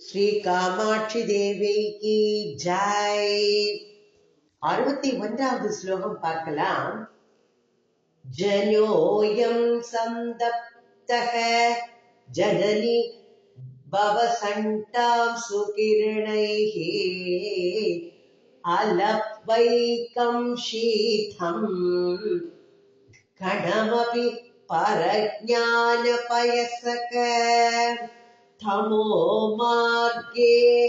ஸ்ரீ காமாட்சி தேவிக்கு ஜாய் அறுபத்தி ஒன்றாவது ஸ்லோகம் பார்க்கலாம் ஜனோயம் சந்தப்தக ஜனனி பவசண்டாம் சுகிருணைः अलवैकं शीथम् कणमपि परज्ञानपयसक तमो मार्गे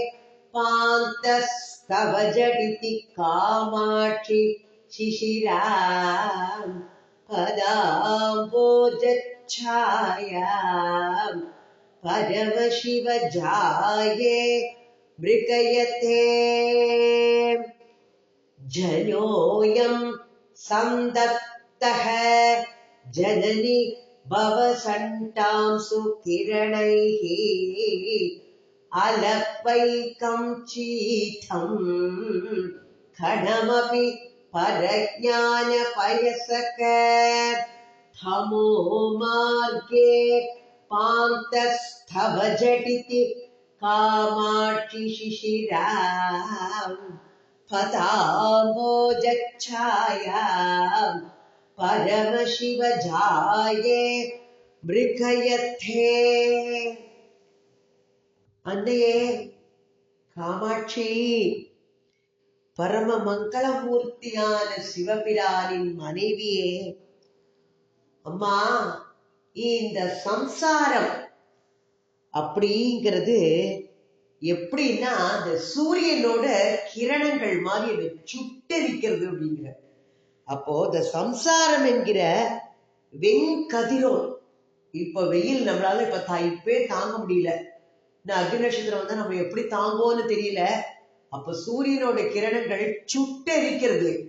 पान्तस्तव जडिति कामाक्षि शिशिराम् पदाम्बोजच्छायाम् परमशिवजाये मृगयते। जयोऽयं सन्दत्तः जननि भव किरणैः अलपैकं चीथम् खणमपि परज्ञानपयसक थमो मार्गे पान्तस्थव झटिति कामाक्षिशिशिरा पता मोजच्छायाम् பரமசிவஜாயே மிருகயத்தே அன்னையே காமாட்சி பரம மங்களமூர்த்தியான சிவபிரானின் மனைவியே அம்மா இந்த சம்சாரம் அப்படிங்கிறது எப்படின்னா அந்த சூரியனோட கிரணங்கள் மாதிரி அதை சுட்டரிக்கிறது அப்படிங்கிற. அப்போ இந்த சம்சாரம் என்கிற வெண்கதிரோன் இப்ப வெயில் நம்மளால இப்ப தா இப்பே தாங்க முடியல. இந்த அக்னி நட்சத்திரம் நம்ம எப்படி தாங்குவோம்னு தெரியல. அப்ப சூரியனோட கிரணங்கள் சுட்டரிக்கிறது.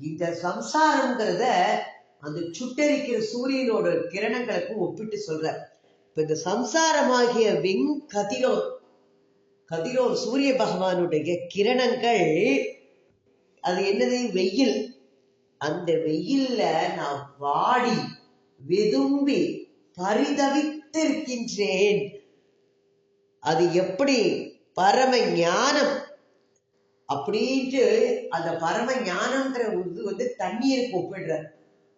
இந்த சம்சாரம்ங்கிறத அந்த சுட்டரிக்கிற சூரியனோட கிரணங்களுக்கு ஒப்பிட்டு சொல்ற. இப்ப இந்த சம்சாரமாகிய வெண்கதிரோன் கதிரோன் சூரிய பகவானுடைய கிரணங்கள் அது என்னது? வெயில். அந்த வெயில்ல நான் வாடி வெதும்பி பரிதவித்திருக்கின்றேன். அது எப்படி? பரம ஞானம். அப்படின்ட்டு அந்த பரம ஞானம்ங்கிற இது வந்து தண்ணீருக்கு ஒப்பிடுற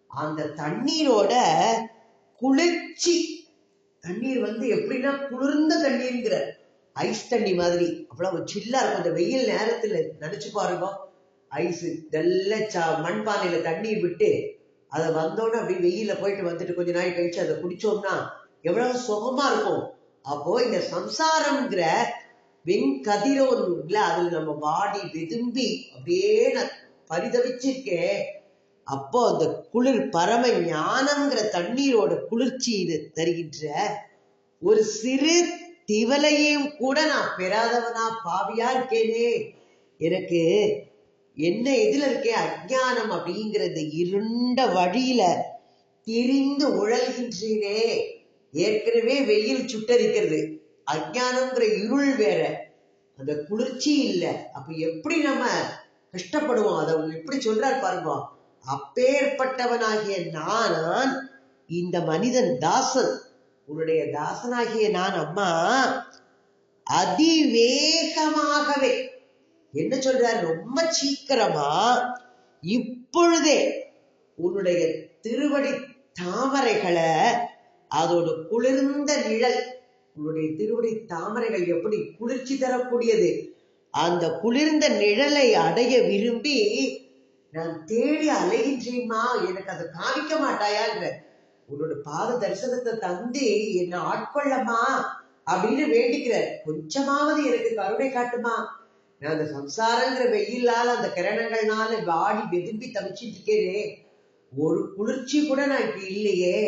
அந்த தண்ணீரோட குளிர்ச்சி. தண்ணீர் வந்து எப்படின்னா குளிர்ந்த தண்ணீருங்கிற. ஐஸ் தண்ணி மாதிரி. அவ்வளவு சில்லா இருக்கும். அந்த வெயில் நேரத்துல நினைச்சு பாருங்க. ஐஸு நல்ல சா மண்பானையில் தண்ணீர் விட்டு அதை வந்தோட அப்படி வெயில போயிட்டு வந்துட்டு கொஞ்ச நாள் கழிச்சு அதை குடிச்சோம்னா எவ்வளவு சுகமா இருக்கும். அப்போ இந்த சம்சாரம்ங்கிற வெண்கதிரோன்ல அதில் நம்ம வாடி வெதும்பி அப்படியே நான் பரிதவிச்சிருக்கேன். அப்போ அந்த குளிர் பரம ஞானம்ங்கிற தண்ணீரோட குளிர்ச்சி இது தருகின்ற ஒரு சிறு திவலையும் கூட நான் பெறாதவனா பாவியா இருக்கேனே. எனக்கு என்ன எதுல இருக்கே? அஜ்ஞானம் அப்படிங்கிறது இருண்ட வழியில திரிந்து உழல்கின்றேனே ஏற்கனவே வெயில் சுட்டரிக்கிறது. அஜ்ஞானம்ங்கிற இருள் வேற. அந்த குளிர்ச்சி இல்லை. அப்ப எப்படி நம்ம கஷ்டப்படுவோம்? அதை அவங்க எப்படி சொல்றாரு பாருங்க. அப்பேற்பட்டவனாகிய நான் இந்த மனிதன் தாசன். உன்னுடைய தாசனாகிய நான் அம்மா அதிவேகமாகவே என்ன சொல்றாரு? ரொம்ப சீக்கிரமா இப்பொழுதே உன்னுடைய திருவடி தாமரைகளை அதோட குளிர்ந்த நிழல் உன்னுடைய திருவடி தாமரைகள் எப்படி குளிர்ச்சி தரக்கூடியது? அந்த குளிர்ந்த நிழலை அடைய விரும்பி நான் தேடி அலைகின்றேம்மா எனக்கு அதை காமிக்க மாட்டாயான்ற உன்னோட பாத தரிசனத்தை தந்து என்னை ஆட்கொள்ளமா அப்படின்னு வேண்டிக்கிறார் கொஞ்சமாவது எனக்கு கருணை காட்டுமா அந்த சம்சாரங்கிற வெயிலால் அந்த கிரணங்கள்னால வாடி வெதும்பி தவிச்சிட்டு இருக்கேனே ஒரு குளிர்ச்சி கூட நான் இப்ப இல்லையே.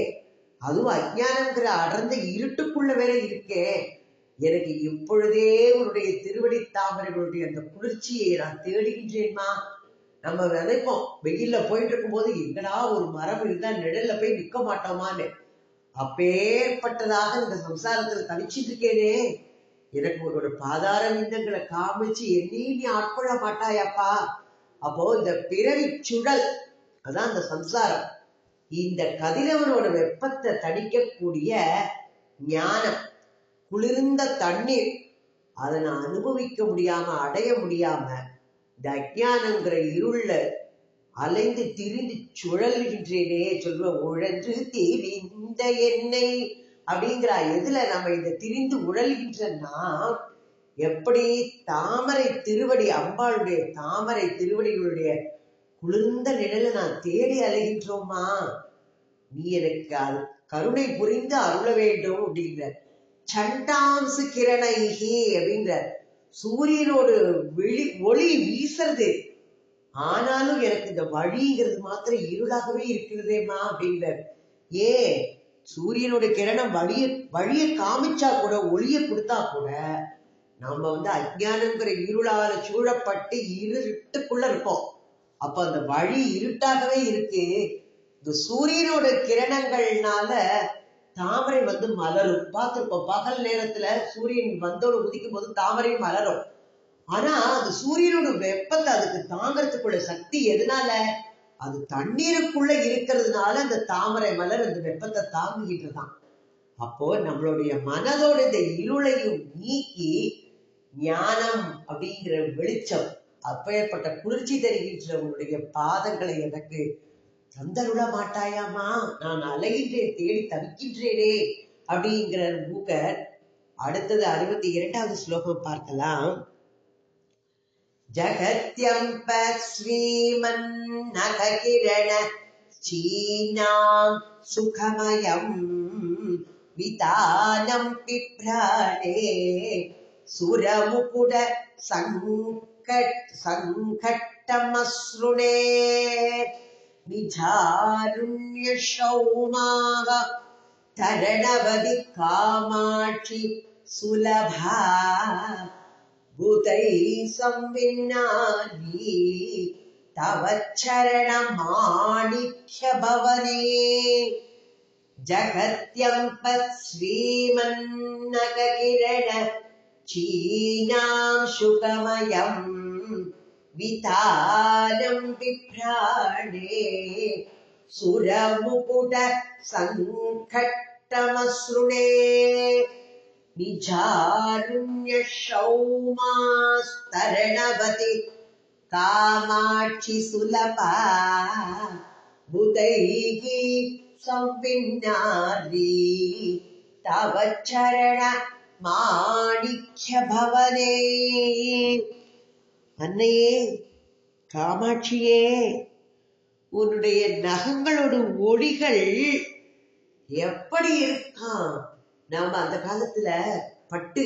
அதுவும் அஜ்ஞானங்கிற அடர்ந்த இருட்டுக்குள்ள வேற இருக்கேன் எனக்கு இப்பொழுதே உன்னுடைய திருவடி தாமரைகளுடைய அந்த குளிர்ச்சியை நான் தேடுகின்றேன்மா. நம்ம நினைப்போம் வெயில்ல போயிட்டு இருக்கும்போது எங்கடா ஒரு மரம் இருந்தா நிழல்ல போய் நிக்க மாட்டோமான்னு. அப்பேற்பட்டதாக இந்த சம்சாரத்துல தவிச்சிட்டு இருக்கேனே எனக்கு உன்னோட பாதார விந்தங்களை காமிச்சு என்னையும் நீ ஆட்கொள்ள மாட்டாயப்பா. அப்போ இந்த பிறவி சுழல் அதான் அந்த சம்சாரம் இந்த கதிரவனோட வெப்பத்தை தணிக்கக்கூடிய ஞானம் குளிர்ந்த தண்ணீர் அதை நான் அனுபவிக்க முடியாம அடைய முடியாம இந்த அஜானங்கிற இருள்ல அலைந்து திரிந்து சுழல்கின்றேனே சொல்வ உழன்று தீவிந்த என்னை அப்படிங்கிற எதுல நம்ம இதை திரிந்து உழல்கின்றனா எப்படி தாமரை திருவடி அம்பாளுடைய தாமரை திருவடிகளுடைய குளிர்ந்த நிழலை நான் தேடி அலைகின்றோமா? நீ எனக்கு அது கருணை புரிந்து அருள வேண்டும் அப்படிங்கிற. சண்டாம்சு கிரணைகி அப்படிங்கிற. சூரியனோட வெளி ஒளி வீசுறது. ஆனாலும் எனக்கு இந்த வழிங்கிறது மாத்திரம் இருளாகவே இருக்கிறதேம்மா அப்படிங்கிற. ஏன்? சூரியனோட கிரணம் வழிய வழிய காமிச்சா கூட ஒளிய கொடுத்தா கூட நம்ம வந்து அஜ்ஞானங்கிற இருளால சூழப்பட்டு இருட்டுக்குள்ள இருக்கோம் அப்ப அந்த வழி இருட்டாகவே இருக்கு. இந்த சூரியனோட கிரணங்கள்னால தாமரை வந்து மலரும். பார்த்திருப்போம் பகல் நேரத்துல சூரியன் வந்தோடு உதிக்கும் போது தாமரை மலரும். ஆனா அந்த சூரியனோட வெப்பத்தை அதுக்கு தாங்கறதுக்குள்ள சக்தி எதனால? அது தண்ணீருக்குள்ள இருக்கிறதுனால அந்த தாமரை மலர் அந்த வெப்பத்தை தாங்குகின்றதாம். அப்போ நம்மளுடைய மனதோட இந்த இருளையும் நீக்கி ஞானம் அப்படிங்கிற வெளிச்சம் அப்பேற்பட்ட குளிர்ச்சி தருகின்ற உன்னுடைய பாதங்களை எனக்கு தந்தருள மாட்டாயாமா நான் அலைகின்றேன் தேடி தவிக்கின்றேனே அப்படிங்கிற மூக்கர் அடுத்தது அறுபத்தி இரண்டாவது ஸ்லோகம் பார்க்கலாம். जगत्यम्ब श्रीमन्नख किरण चीनां सुखमयं वितानं पिभ्राणे सुरमुकुट सङ्कट्टमश्रुणे निजारुण्यशौमाः तरणवदि कामाक्षि सुलभा भूतैः संविन्नानि तवच्छरणमाणिख्यभवने जगत्यम्पत् श्रीमन्नकिरण चीनाशुकमयम् वितारम् बिभ्राणे। सुरमुपुटसङ्खट्टमसृणे निजारुण्यशौमास्तरणवति कामाक्षि सुलभा बुधैः संविन्नारी तव चरण माणिक्यभवने அன்னையே காமாட்சியே உன்னுடைய நகங்களோட ஒளிகள் எப்படி இருக்கான் நாம அந்த காலத்துல பட்டு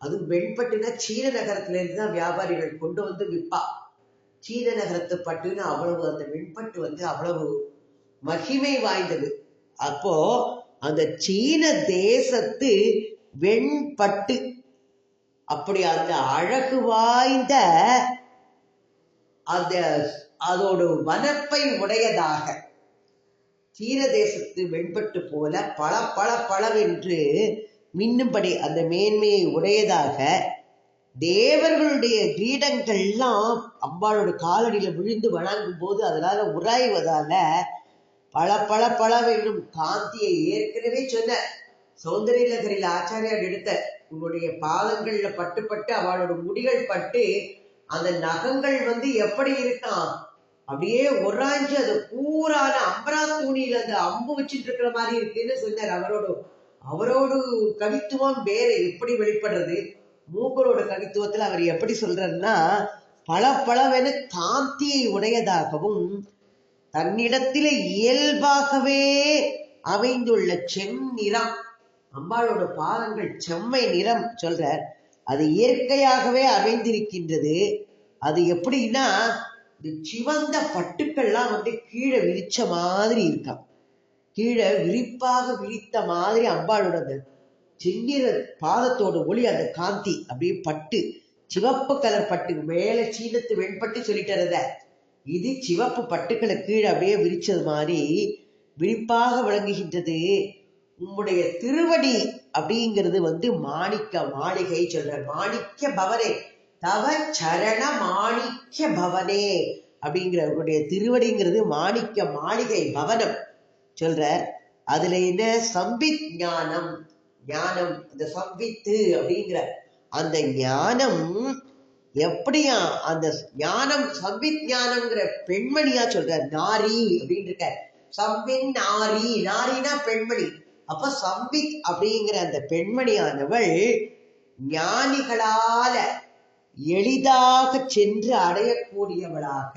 அதுவும் வெண்பட்டுனா சீன நகரத்துல இருந்து தான் வியாபாரிகள் கொண்டு வந்து விற்பா சீன நகரத்து பட்டுன்னு அவ்வளவு அந்த வெண்பட்டு வந்து அவ்வளவு மகிமை வாய்ந்தது. அப்போ அந்த சீன தேசத்து வெண்பட்டு அப்படி அந்த அழகு வாய்ந்த அந்த அதோட வனப்பை உடையதாக சீன தேசத்து வெண்பட்டு போல பல பல பளவென்று மின்னும்படி அந்த மேன்மையை உடையதாக தேவர்களுடைய கிரீடங்கள்லாம் அம்பாளோட காலடியில் விழுந்து வணங்கும் போது அதனால உராய்வதால பல பல பளவென்னும் காந்தியை ஏற்கனவே சொன்ன சௌந்தரிய நகரில் ஆச்சாரியார் எடுத்த உன்னுடைய பாதங்கள்ல பட்டு பட்டு அவளோட முடிகள் பட்டு அந்த நகங்கள் வந்து எப்படி இருக்கான் அப்படியே உராஞ்சு அது பூரான அம்பரா தூணியில அந்த அம்பு வச்சுட்டு இருக்கிற மாதிரி இருக்குன்னு சொன்னார் அவரோட. அவரோட கவித்துவம் வேற எப்படி வெளிப்படுறது? மூக்கரோட கவித்துவத்துல அவர் எப்படி சொல்றாருன்னா பல பலவென காந்தியை உடையதாகவும் தன்னிடத்தில இயல்பாகவே அமைந்துள்ள செந்நிறம் அம்பாளோட பாதங்கள் செம்மை நிறம் சொல்றார். அது இயற்கையாகவே அமைந்திருக்கின்றது. அது எப்படின்னா இந்த சிவந்த பட்டுக்கள்லாம் வந்து கீழே விரிச்ச மாதிரி இருக்கான் கீழே விரிப்பாக விரித்த மாதிரி அம்பாளோட அந்த செந்நிற பாதத்தோட ஒளி அந்த காந்தி அப்படியே பட்டு சிவப்பு கலர் பட்டு மேல சீனத்து வெண்பட்டு சொல்லிட்டுறத இது சிவப்பு பட்டுக்களை கீழே அப்படியே விரிச்சது மாதிரி விரிப்பாக விளங்குகின்றது. உம்முடைய திருவடி அப்படிங்கிறது வந்து மாணிக்க மாளிகை சொல்ற மாணிக்க பவரே. தவ சரண மாணிக்க பவனே அப்படிங்கிறவருடைய திருவடிங்கிறது மாணிக்க மாளிகை பவனம். சொல்ற அதுல என்ன? சம்பித் ஞானம். ஞானம் இந்த சம்பித்து அப்படிங்கிற அந்த ஞானம் எப்படியா அந்த ஞானம் சம்பித் ஞானம்ங்கிற பெண்மணியா சொல்ற நாரி அப்படின்னு இருக்க சம்பின் நாரி நாரினா பெண்மணி. அப்ப சம்பித் அப்படிங்கிற அந்த பெண்மணியானவள் ஞானிகளால எளிதாக சென்று அடையக்கூடியவளாக.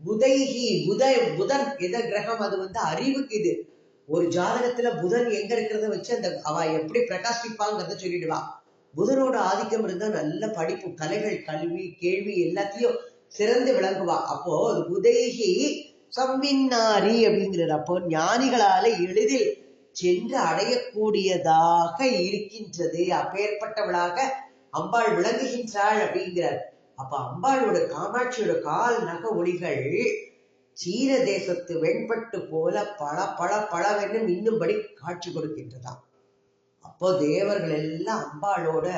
புதைகி புத புதன் எத கிரகம் அது வந்து அறிவுக்கு இது. ஒரு ஜாதகத்துல புதன் எங்க இருக்கிறத வச்சு அந்த அவ எப்படி பிரகாசிப்பாங்கிறத சொல்லிடுவா. புதனோட ஆதிக்கம் இருந்தா நல்ல படிப்பு கலைகள் கல்வி கேள்வி எல்லாத்தையும் சிறந்து விளங்குவா. அப்போ அது புதைகி சம்மின்னாரி அப்படிங்கிறது அப்போ ஞானிகளால எளிதில் சென்று அடையக்கூடியதாக இருக்கின்றது. அப்பேற்பட்டவளாக அம்பாள் விளங்குகின்றாள் அப்படிங்கிறார். அப்ப அம்பாளோட காமாட்சியோட கால் நக ஒளிகள் சீர தேசத்து வெண்பட்டு போல பல பல பழவென்று மின்னும்படி காட்சி கொடுக்கின்றதாம் அப்போ தேவர்கள் எல்லாம் அம்பாளோட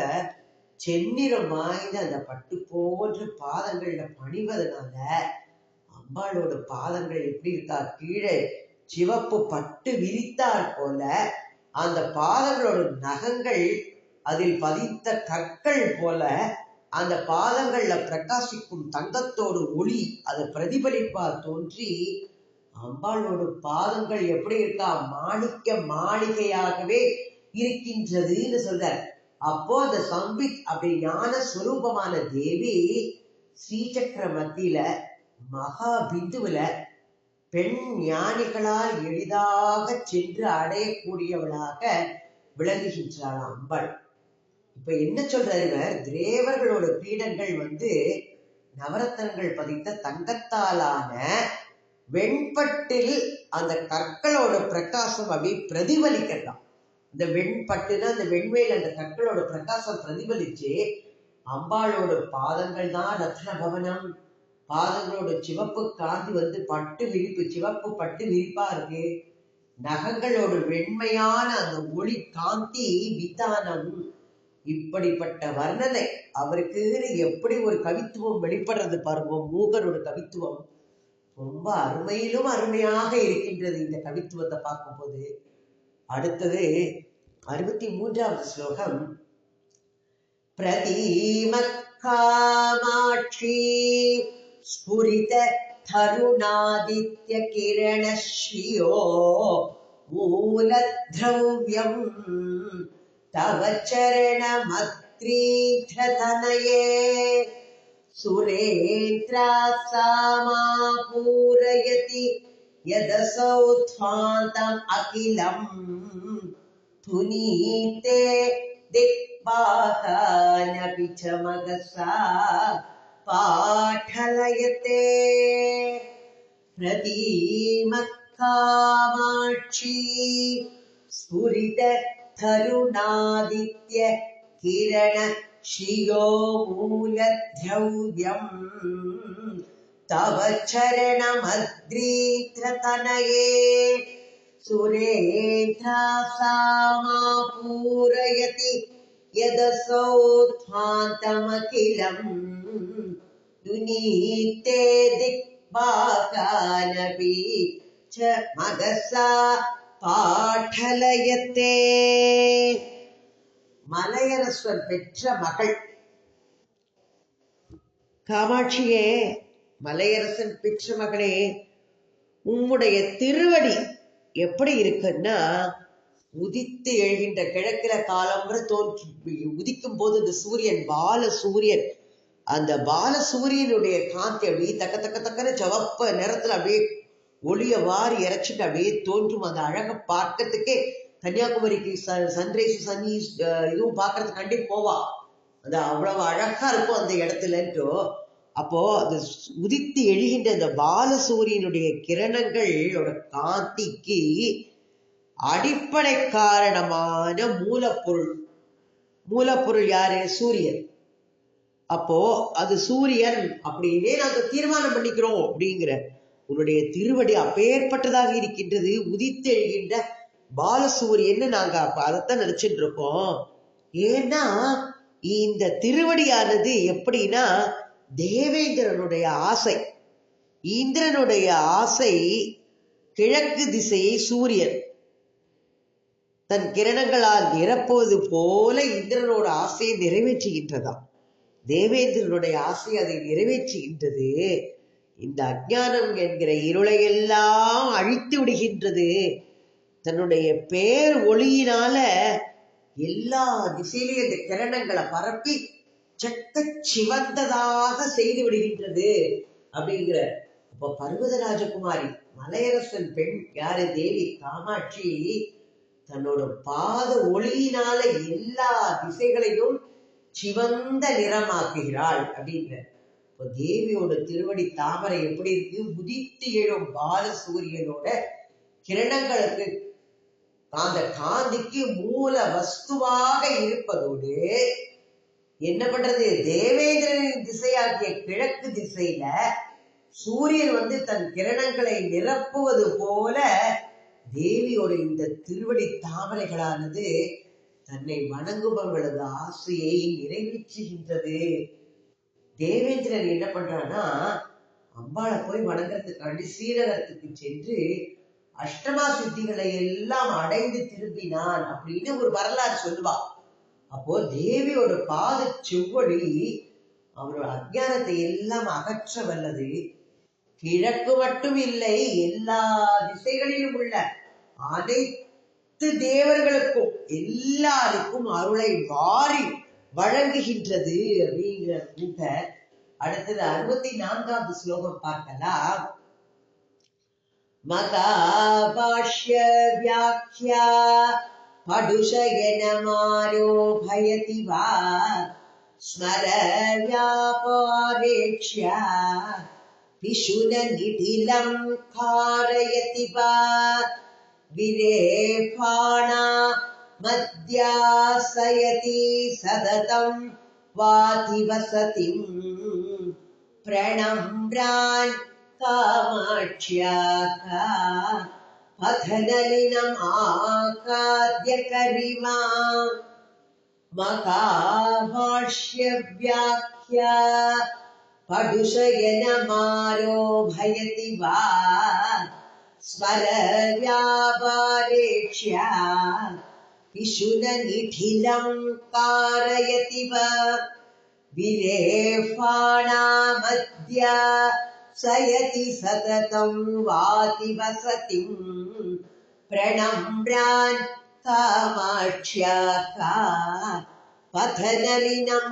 செந்நிறம் வாய்ந்த அந்த பட்டு போன்ற பாதங்கள்ல பணிவதனால அம்பாளோட பாதங்கள் எப்படி இருக்கா கீழே சிவப்பு பட்டு விரித்தார் போல அந்த பாதங்களோட நகங்கள் அதில் பதித்த கற்கள் போல அந்த பாதங்கள்ல பிரகாசிக்கும் தங்கத்தோடு ஒளி அது பிரதிபலிப்பா தோன்றி அம்பாளோட பாதங்கள் எப்படி இருக்கா? மாணிக்க மாளிகையாகவே இருக்கின்றதுன்னு சொல்ற அப்போ அந்த சம்பித் அப்படி ஞான சுரூபமான தேவி ஸ்ரீசக்கர மத்தியில மகா பிந்துவில பெண் ஞானிகளால் எளிதாக சென்று அடையக்கூடியவளாக விளங்குகின்றாள் அம்பாள். இப்ப என்ன சொல்றாரு இவர்? தேவர்களோட பீடங்கள் வந்து நவரத்தனங்கள் பதித்த தங்கத்தாலான வெண்பட்டில் அந்த கற்களோட பிரகாசம் அப்படி பிரதிபலிக்கலாம் இந்த வெண்பட்டுனா அந்த வெண்மையில் அந்த கற்களோட பிரகாசம் பிரதிபலிச்சு அம்பாளோட பாதங்கள் தான் ரத்ன பவனம் பாதங்களோட சிவப்பு காந்தி வந்து பட்டு விரிப்பு சிவப்பு பட்டு விரிப்பா இருக்கு. நகங்களோட வெண்மையான அந்த ஒளி காந்தி விதானம். இப்படிப்பட்ட வர்ணனை அவருக்கு எப்படி ஒரு கவித்துவம் வெளிப்படுறது பாருங்க மூகரோட கவித்துவம். ரொம்ப அருமையிலும் அருமையாக இருக்கின்றது இந்த கவித்துவத்தை பார்க்கும்போது. அடுத்தது அறுபத்தி மூன்றாவது ஸ்லோகம். பிரதீமக்காமாட்சி ஸ்புரித தருணாதித்ய கிரணஸ்ரீயோ மூலத்ரவ்யம் तव चरणमत्रीथतनये सुरेन्द्रा सा मा पूरयति यदसौ ध्वान्तम् अखिलम् पुनीते दिक्पातानपि च मगसा पाठलयते। प्रतीमक्कामाक्षी स्फुरित तरुणादित्य किरण श्रियो मूलद्रव्यम्। तव चरणमद्रीत्रतनये सुरेन्द्रा सा मा पूरयति यदसौ ध्वान्तमखिलम् दुनीते दिक्पाकानपि च मगसा பாடலயத்தே மலையரசர் பெற்ற மகள். காமாட்சியே மலையரசன் பெற்ற மகளே உம்முடைய திருவடி எப்படி இருக்குன்னா உதித்து எழுகின்ற கிழக்கிற காலம்ங்கிற தோன்றி உதிக்கும் போது இந்த சூரியன் பால சூரியன் அந்த பால சூரியனுடைய காந்தி அப்படியே தக்க தக்க தக்கன சவப்ப நிறத்துல அப்படியே ஒளிய வாரி இறைச்சிட்டு அப்படியே தோன்றும். அந்த அழகை பார்க்கறதுக்கே கன்னியாகுமரிக்கு சன்ரைஸ் சன் இதுவும் பார்க்கறதுக்கு கண்டி போவா. அது அவ்வளவு அழகா இருக்கும் அந்த இடத்துலன்ட்டு. அப்போ அது உதித்து எழுகின்ற அந்த பாலசூரியனுடைய கிரணங்களோட காந்திக்கு அடிப்படை காரணமான மூலப்பொருள். மூலப்பொருள் யாரு? சூரியன். அப்போ அது சூரியன் அப்படின்னே நாங்க தீர்மானம் பண்ணிக்கிறோம் அப்படிங்கிற உன்னுடைய திருவடி அப்பேற்பட்டதாக இருக்கின்றது உதித்தெழுகின்ற பாலசூரியன்னு நாங்க அதைத்தான் நினைச்சிட்டு இருக்கோம் ஏன்னா இந்த திருவடியானது எப்படின்னா தேவேந்திரனுடைய ஆசை. இந்திரனுடைய ஆசை கிழக்கு திசையை சூரியன். தன் கிரணங்களால் நிரப்புவது போல இந்திரனோட ஆசையை நிறைவேற்றுகின்றதாம். தேவேந்திரனுடைய ஆசை அதை நிறைவேற்றுகின்றது. இந்த அஜானம் என்கிற இருளை எல்லாம் அழித்து விடுகின்றது. தன்னுடைய பேர் ஒளியினால எல்லா திசையிலையும் இந்த கிரணங்களை பரப்பி செக்க சிவந்ததாக செய்து விடுகின்றது அப்படிங்கிற. இப்ப பர்வத ராஜகுமாரி மலையரசன் பெண் யாரு? தேவி காமாட்சி. தன்னோட பாத ஒளியினால எல்லா திசைகளையும் சிவந்த நிறமாக்குகிறாள் அப்படிங்கிற. இப்போ தேவியோட திருவடி தாமரை எப்படி இருக்கு? உதித்து எழும் பால சூரியனோட கிரணங்களுக்கு அந்த காந்திக்கு மூல வஸ்துவாக இருப்பதோடு என்ன பண்றது? தேவேந்திரனின் திசையாகிய கிழக்கு திசையில சூரியன் வந்து தன் கிரணங்களை நிரப்புவது போல தேவியோட இந்த திருவடி தாமரைகளானது தன்னை வணங்குபவர்களது ஆசையை நிறைவேற்றுகின்றது. தேவேந்திரன் என்ன பண்றான்னா அம்பாளை போய் வணங்குறதுக்காண்டி ஸ்ரீரகத்துக்கு சென்று அஷ்டமா சித்திகளை எல்லாம் அடைந்து திரும்பினான் அப்படின்னு ஒரு வரலாறு சொல்லுவா. அப்போ தேவியோட பாத செவ்வொழி அவரோட அஜானத்தை எல்லாம் அகற்ற வல்லது. கிழக்கு மட்டும் இல்லை எல்லா திசைகளிலும் உள்ள அனைத்து தேவர்களுக்கும் எல்லாருக்கும் அருளை வாரி வழங்குகின்றது அப்படிங்கிற கூட்ட அடுத்தது அறுபத்தி நான்காவது ஸ்லோகம் பார்க்கலாம். மதா பாஷ்ய வியாக்கியா படுஷயனமாரோபயதி வா. ஸ்மர வியாபாரேக்ஷ்யா பிஷுன நிதிலம் காரயதி வா விரேபாணா मद्यासयति सततम् वातिवसतिम् प्रणम्रान् कामाक्ष्याका पथनलिनमाकाद्यकरिमा मकाभाष्यव्याख्या पडुशयनमारोभयति वा। स्मरव्यापारेक्ष्या पिशुननिखिलं कारयति वा विरेफाणामद्या सयति सततं वाति वसतिं प्रणम्रान् कामाक्ष्याका पथनलिनमाकाद्य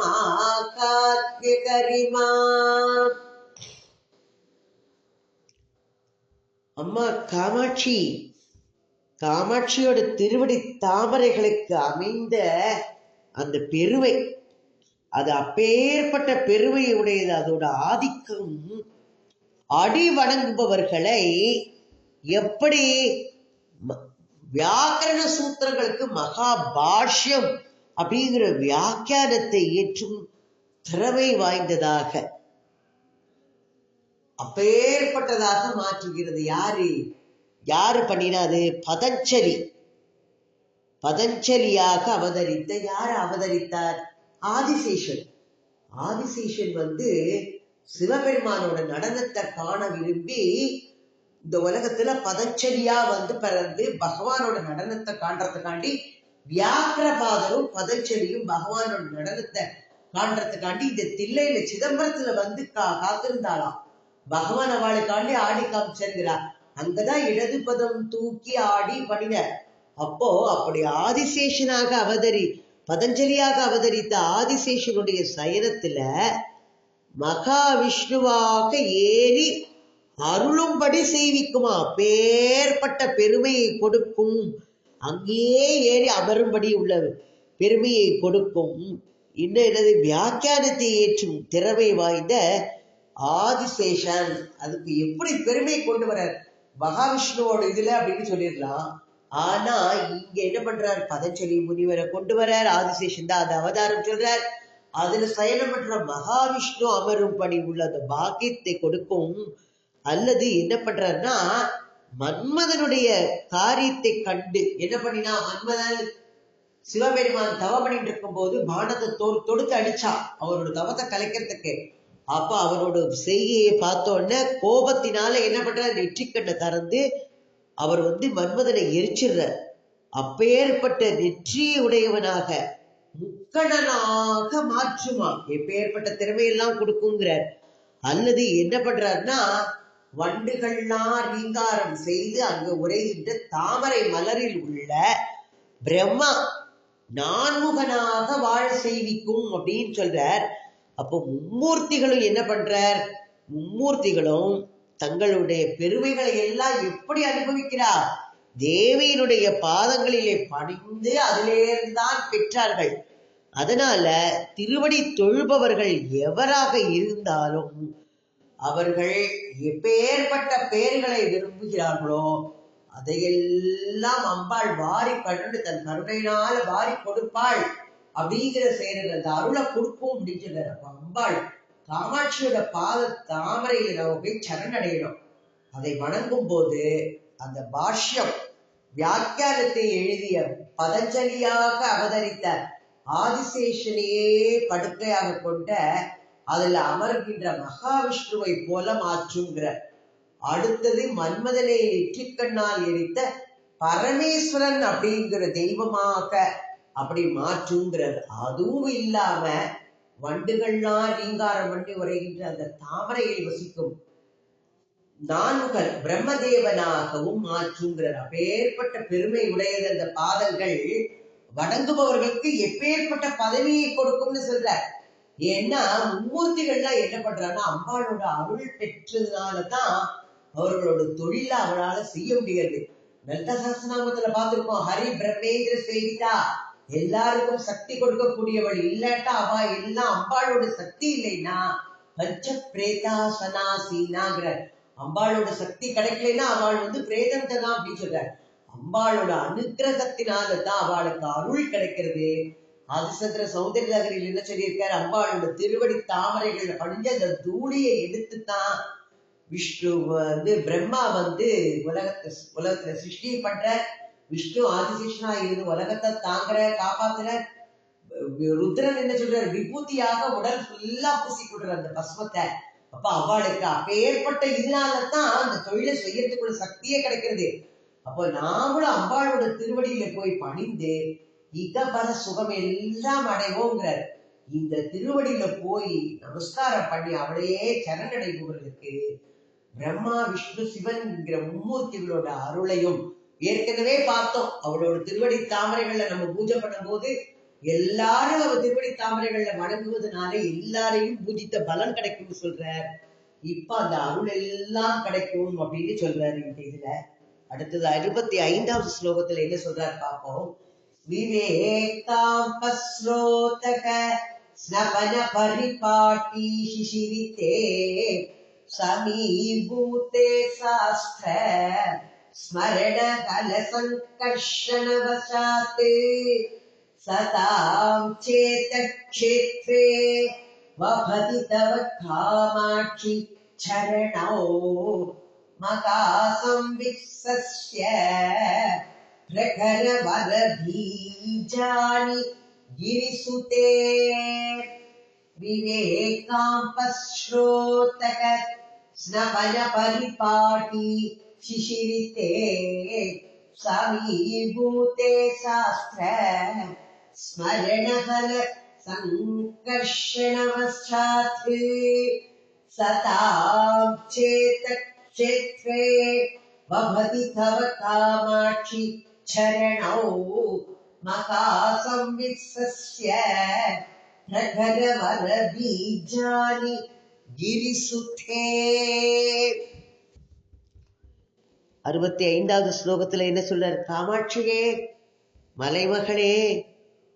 करिमा அம்மா காமாட்சி காமாட்சியோட திருவடி தாமரைகளுக்கு அமைந்த அந்த பெருமை. அது அப்பேற்பட்ட பெருமையுடையது. அதோட ஆதிக்கம். அடி வணங்குபவர்களை எப்படி ம- வியாக்கரண சூத்திரங்களுக்கு மகா பாஷ்யம் அப்படிங்கிற வியாக்கியானத்தை ஏற்றும் திறமை வாய்ந்ததாக அப்பேற்பட்டதாக மாற்றுகிறது. யாரு? யாரு பண்ணினா அது பதஞ்சலி. பதஞ்சலியாக அவதரித்த யார் அவதரித்தார்? ஆதிசேஷன். ஆதிசேஷன் வந்து சிவபெருமானோட நடனத்தை காண விரும்பி இந்த உலகத்துல பதஞ்சலியா வந்து பிறந்து பகவானோட நடனத்தை காண்றதுக்காண்டி வியாக்கிரபாதரும் பதஞ்சலியும் பகவானோட நடனத்தை காண்றதுக்காண்டி இந்த தில்லையில சிதம்பரத்துல வந்து கா காத்திருந்தாளாம். பகவான் அவளுக்காண்டி ஆடி காமிச்சிருக்கிறார் அங்கதான் இடது பதம் தூக்கி ஆடி பண்ணினார் அப்போ அப்படி ஆதிசேஷனாக அவதரி பதஞ்சலியாக அவதரித்த ஆதிசேஷனுடைய சயனத்துல மகாவிஷ்ணுவாக ஏறி அருளும்படி செய்விக்குமா? பேர்பட்ட பெருமையை கொடுக்கும். அங்கேயே ஏறி அமரும்படி உள்ள பெருமையை கொடுக்கும். இன்னும் எனது வியாக்கியானத்தை ஏற்றும் திறமை வாய்ந்த ஆதிசேஷன். அதுக்கு எப்படி பெருமை கொண்டு வர்றார் மகாவிஷ்ணுவோட இதுல அப்படின்னு சொல்லிடலாம். ஆனா இங்க என்ன பண்றாரு? பதஞ்சலி முனிவரை கொண்டு வர்றாரு. ஆதிசேஷன் தான் அதை அவதாரம் சொல்றார். அதுல சயனம் பண்ற மகாவிஷ்ணு அமரும் பணி உள்ள அந்த பாக்கியத்தை கொடுக்கும். அல்லது என்ன பண்றாருன்னா மன்மதனுடைய காரியத்தை கண்டு என்ன பண்ணினா மன்மதன் சிவபெருமான் தவம் பண்ணிட்டு இருக்கும்போது பானத்தை தொடுத்து அடிச்சா அவரோட தவத்தை கலைக்கிறதுக்கு. அப்ப அவரோட செய்கையை பார்த்த உடனே கோபத்தினால என்ன பண்றாரு? நெற்றிக்கண்ணை திறந்து அவர் வந்து மன்மதனை எரிச்சிடுறார். அப்பேற்பட்ட நெற்றி உடையவனாக முக்கணனாக மாற்றுமா எப்பேற்பட்ட திறமையெல்லாம் கொடுக்குங்கிறார். அல்லது என்ன பண்றாருன்னா வண்டுகள்லாம் ரீங்காரம் செய்து அங்கு உரைகின்ற தாமரை மலரில் உள்ள பிரம்மா நான்முகனாக வாழ செய்விக்கும் அப்படின்னு சொல்றார். அப்போ மும்மூர்த்திகளும் என்ன பண்றார்? மும்மூர்த்திகளும் தங்களுடைய பெருமைகளை எல்லாம் எப்படி அனுபவிக்கிறார்? தேவியினுடைய பாதங்களிலே பணிந்து அதிலேருந்து தான் பெற்றார்கள். அதனால திருவடி தொழுபவர்கள் எவராக இருந்தாலும் அவர்கள் எப்பேற்பட்ட பெயர்களை விரும்புகிறார்களோ அதையெல்லாம் அம்பாள் வாரி கண்டு தன் கருணையினால் வாரி கொடுப்பாள். அப்படிங்கிற செயல் அந்த அருளை கொடுக்கும் அப்படின்னு சொல்றாரு அம்பாள் காமாட்சியோட பாத தாமரையில நம்ம போய் சரணடையணும். அதை வணங்கும் போது அந்த பாஷ்யம் வியாக்கியானத்தை எழுதிய பதஞ்சலியாக அவதரித்த ஆதிசேஷனையே படுக்கையாக கொண்ட அதுல அமர்கின்ற மகாவிஷ்ணுவை போல மாற்றுங்கிற அடுத்தது மன்மதனை நெற்றிக்கண்ணால் எரித்த பரமேஸ்வரன் அப்படிங்கிற தெய்வமாக அப்படி மாற்றுங்கிறது அதுவும் இல்லாம வண்டுகள்லாம் ரீங்காரம் பண்ணி உரைகின்ற அந்த தாமரையில் வசிக்கும் நான்கள் பிரம்மதேவனாகவும் மாற்றுங்கிறார். அப்பேற்பட்ட பெருமை உடையது அந்த பாதங்கள். வணங்குபவர்களுக்கு எப்பேற்பட்ட பதவியை கொடுக்கும்னு சொல்ற. ஏன்னா மும்மூர்த்திகள்லாம் என்ன பண்றாங்கன்னா அம்பாளோட அருள் பெற்றதுனாலதான் அவர்களோட தொழில அவளால செய்ய முடியாது லலிதா சஹஸ்ரநாமத்துல பார்த்திருக்கோம் ஹரி பிரம்மேந்திர சேவிதா. எல்லாருக்கும் சக்தி கொடுக்கக்கூடியவள் இல்லாட்டா அவ எல்லாம் அம்பாளோட சக்தி இல்லைன்னா பஞ்ச பிரேதா சனாசீனாங்கிற அம்பாளோட சக்தி கிடைக்கலைன்னா அவள் வந்து பிரேதம் தான் அப்படின்னு சொல்றாரு. அம்பாளோட அனுகிரகத்தினால தான் அவளுக்கு அருள் கிடைக்கிறது. அதிசந்திர சௌந்தரிய நகரில் என்ன சொல்லியிருக்காரு? அம்பாளோட திருவடி தாமரைகள் படிஞ்ச அந்த தூளியை எடுத்து தான் விஷ்ணு வந்து பிரம்மா வந்து உலகத்தை உலகத்துல சிருஷ்டி பண்ற விஷ்ணு ஆதிசேஷனா இருந்து உலகத்தை தாங்குற காப்பாத்துற ருத்ரன் என்ன சொல்றாரு? விபூதியாக உடல் ஃபுல்லா பூசி கொடுற அந்த பஸ்மத்தை. அப்ப அவளுக்கு அப்பேற்பட்ட இதனாலதான் அந்த தொழிலை செய்யறதுக்குள்ள சக்தியே கிடைக்கிறது. அப்போ நாமளும் அம்பாளோட திருவடியில போய் பணிந்து இகபர சுகம் எல்லாம் அடைவோங்கிறார். இந்த திருவடியில போய் நமஸ்காரம் பண்ணி அவளையே சரணடைபவர்களுக்கு பிரம்மா விஷ்ணு சிவன் என்கிற மும்மூர்த்திகளோட அருளையும் ஏற்கனவே பார்த்தோம். அவளோட திருவடி தாமரைகள்ல நம்ம பூஜை பண்ணும் போது எல்லாரும் அவர் திருவடி தாமரைகள்ல வணங்குவதனால எல்லாரையும் பூஜித்த பலன் கிடைக்கும்னு சொல்றார். இப்ப அந்த அருள் எல்லாம் கிடைக்கும் அப்படின்னு சொல்றாரு இந்த இதுல. அடுத்தது அறுபத்தி ஐந்தாவது ஸ்லோகத்துல என்ன சொல்றாரு பார்ப்போம். விவேக்தாம்பஸ்ரோதக ஸ்னபன பரிபாட்டி சிசிரித்தே சமீபூத்தே சாஸ்திர स्मरण कलसङ्कर्षणवशात् सतां चेतक्षेत्रे वभति तव कामाक्षि चरणौ। मकासंवित्सस्य प्रखरवरबीजानि गिरिसुते। विवेकाम्पश्रोतक स्नपनपरिपाटी शिशिरिते समीभूते शास्त्र स्मरणहल सङ्कर्षणवशात् सतां चेतक्षेत्रे वभति तव कामाक्षि चरणौ मकासंवित्सस्य प्रखरवरबीजानि गिरिसुते அறுபத்தி ஐந்தாவது ஸ்லோகத்துல என்ன சொல்றார்? காமாட்சியே மலைமகளே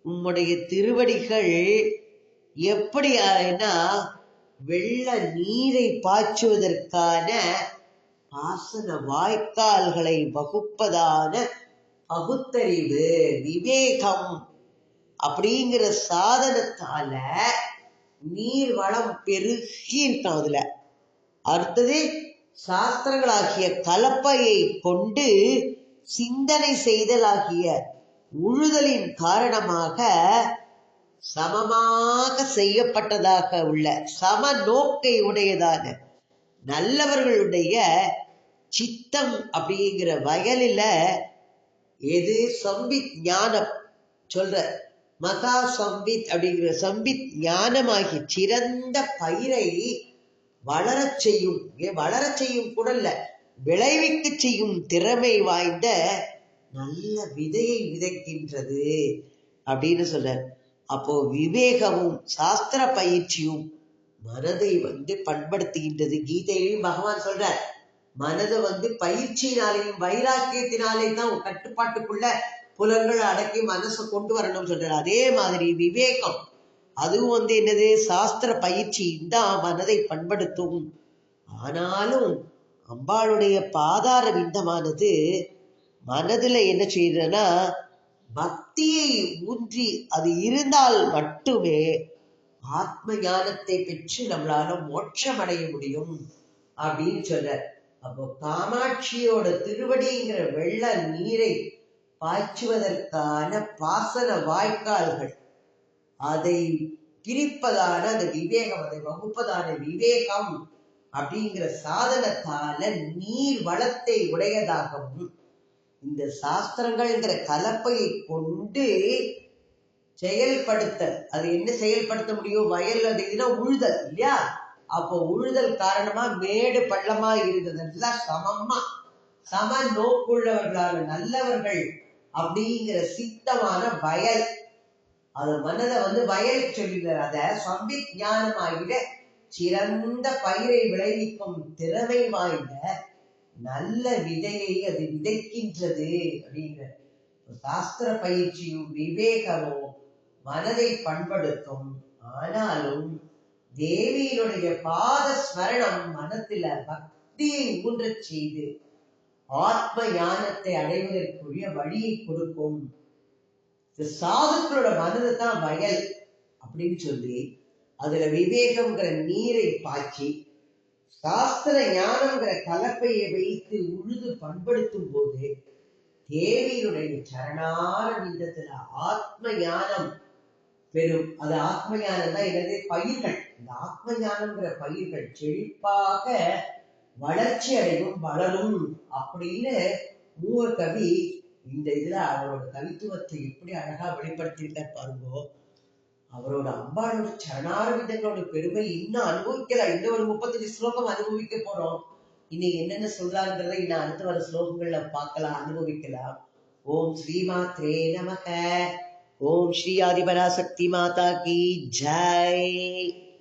உம்முடைய திருவடிகள் எப்படினா வெள்ள நீரை பாய்ச்சுவதற்கான பாசன வாய்க்கால்களை வகுப்பதான பகுத்தறிவு விவேகம் அப்படிங்கிற சாதனத்தால நீர் வளம் பெருகின்றான் அதுல. அடுத்தது சாஸ்திரங்களாகிய கலப்பையை கொண்டு சிந்தனை செய்தலாகிய உழுதலின் காரணமாக சமமாக செய்யப்பட்டதாக உள்ள சம நோக்கை உடையதான நல்லவர்களுடைய சித்தம் அப்படிங்கிற வயலில எது சம்பித் ஞானம் சொல்ற மகா சம்பித் அப்படிங்கிற சம்பித் ஞானமாகி சிறந்த பயிரை வளரச் செய்யும் ஏன் வளரச் செய்யும் கூட இல்ல விளைவிக்க செய்யும் திறமை வாய்ந்த நல்ல விதையை விதைக்கின்றது அப்படின்னு சொல்றார். அப்போ விவேகமும் சாஸ்திர பயிற்சியும் மனதை வந்து பண்படுத்துகின்றது. கீதையிலையும் பகவான் சொல்றார் மனதை வந்து பயிற்சியினாலேயும் வைராக்கியத்தினாலே தான் கட்டுப்பாட்டுக்குள்ள புலன்களை அடக்கி மனசை கொண்டு வரணும்னு சொல்றாரு. அதே மாதிரி விவேகம் அதுவும் வந்து என்னது? சாஸ்திர பயிற்சி தான் மனதை பண்படுத்தும். ஆனாலும் அம்பாளுடைய பாதார விந்தமானது மனதில் என்ன செய்யறதுன்னா பக்தியை ஊன்றி அது இருந்தால் மட்டுமே ஆத்ம ஞானத்தை பெற்று நம்மளால மோட்சம் அடைய முடியும் அப்படின்னு சொல்ற அப்போ காமாட்சியோட திருவடிங்கிற வெள்ள நீரை பாய்ச்சுவதற்கான பாசன வாய்க்கால்கள் அதை பிரிப்பதான அந்த விவேகம் அதை வகுப்பதான விவேகம் அப்படிங்கிற சாதனத்தால நீர் வளத்தை உடையதாகவும் இந்த சாஸ்திரங்கள்ங்கிற கலப்பையை கொண்டு செயல்படுத்த அது என்ன செயல்படுத்த முடியும்? வயல் அது இதுனா உழுதல் இல்லையா? அப்போ உழுதல் காரணமா மேடு பள்ளமா இருந்ததெல்லாம் சமமா சம நோக்குள்ளவர்களான நல்லவர்கள் அப்படிங்கிற சித்தமான வயல். அது மனதை வந்து வயல் சொல்லுகிறார். அத சம்பித் ஞானமாகிட சிறந்த பயிரை விளைவிக்கும் திறமை வாய்ந்த நல்ல விதையை அது விதைக்கின்றது அப்படிங்கிற சாஸ்திர பயிற்சியும் விவேகமும் மனதை பண்படுத்தும். ஆனாலும் தேவியினுடைய பாத ஸ்மரணம் மனத்துல பக்தியை ஊன்றச் செய்து ஆத்ம ஞானத்தை அடைவதற்குரிய வழியை கொடுக்கும் இந்த சாதுக்களோட மனது தான் வயல் அப்படின்னு சொல்லி அதுல விவேகம்ங்கிற நீரை பாய்ச்சி சாஸ்திர ஞானம்ங்கிற கலப்பையை வைத்து உழுது பண்படுத்தும் போது தேவியினுடைய சரணார விந்தத்துல ஆத்ம ஞானம் பெரும் அது ஆத்ம ஞானம் தான் எனது பயிர்கள். இந்த ஆத்ம ஞானம்ங்கிற பயிர்கள் செழிப்பாக வளர்ச்சி அடையும் வளரும் அப்படின்னு மூவர் கவி இந்த இதுல அவரோட கவித்துவத்தை எப்படி அழகா வெளிப்படுத்திருக்கார் பாருங்கோ. அவரோட அம்பாளோட சரணாரவிதங்களோட பெருமை இன்னும் அனுபவிக்கலாம் இன்னும் ஒரு முப்பத்தஞ்சு ஸ்லோகம் அனுபவிக்க போறோம். இன்னைக்கு என்னென்ன சொல்றாங்கிறத இன்னும் அடுத்து வர ஸ்லோகங்கள்ல பார்க்கலாம். அனுபவிக்கலாம். ஓம் ஸ்ரீமாத்ரே நமக. ஓம் ஸ்ரீ ஆதிபராசக்தி மாதா கி ஜெய்.